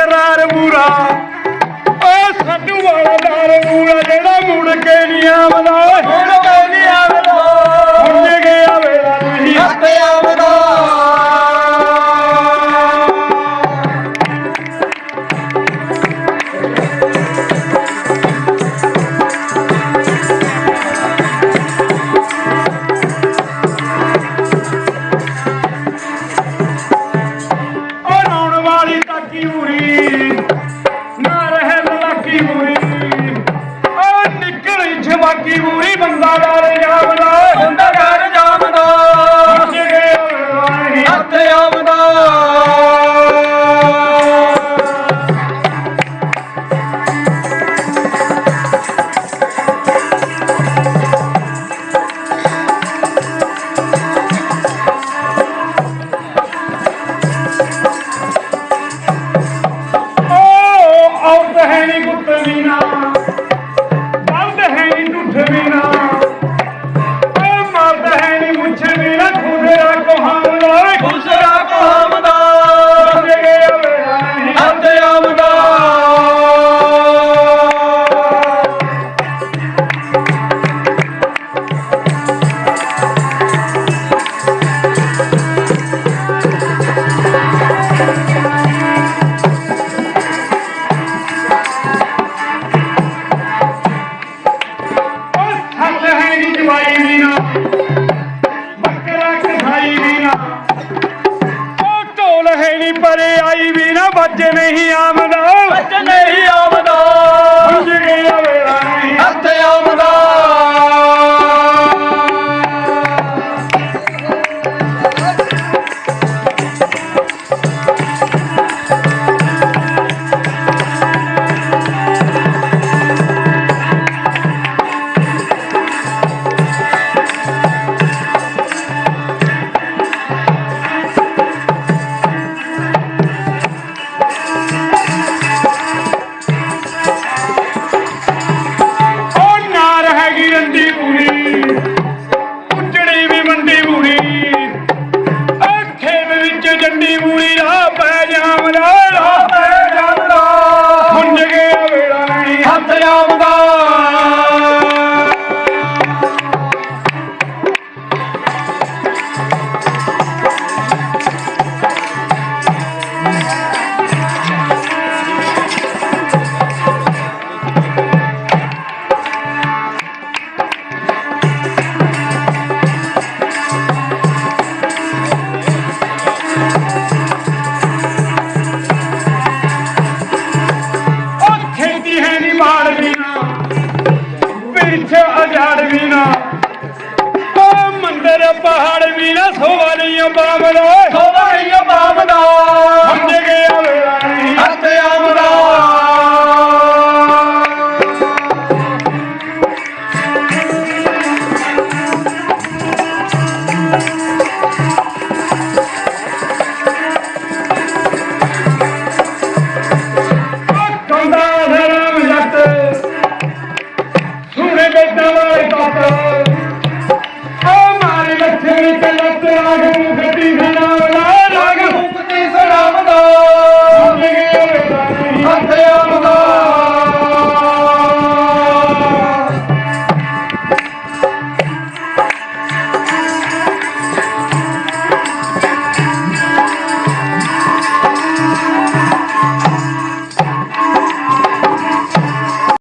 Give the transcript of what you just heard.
ਕਰਾਰ ਪੂਰਾ ਓ ਸਾਡੂ ਵਾਲਾ ਦਾਰ ਪੂਰਾ ਜਿਹੜਾ ਮੁੜ ਕੇ ਨਹੀਂ ਆਉਂਦਾ ਦਾ ਪਹਾੜ ਵੀ ਨਾ ਸੋਵਾਲੀਆਂ ਬਾਮਦਾ ਸੋਵਾਲੀਆਂ ਬਾਮਦਾ ਹੱਥ ਗਿਆ ਮੇਰਾ ਨਹੀਂ ਹੱਥ ਆਮਦਾ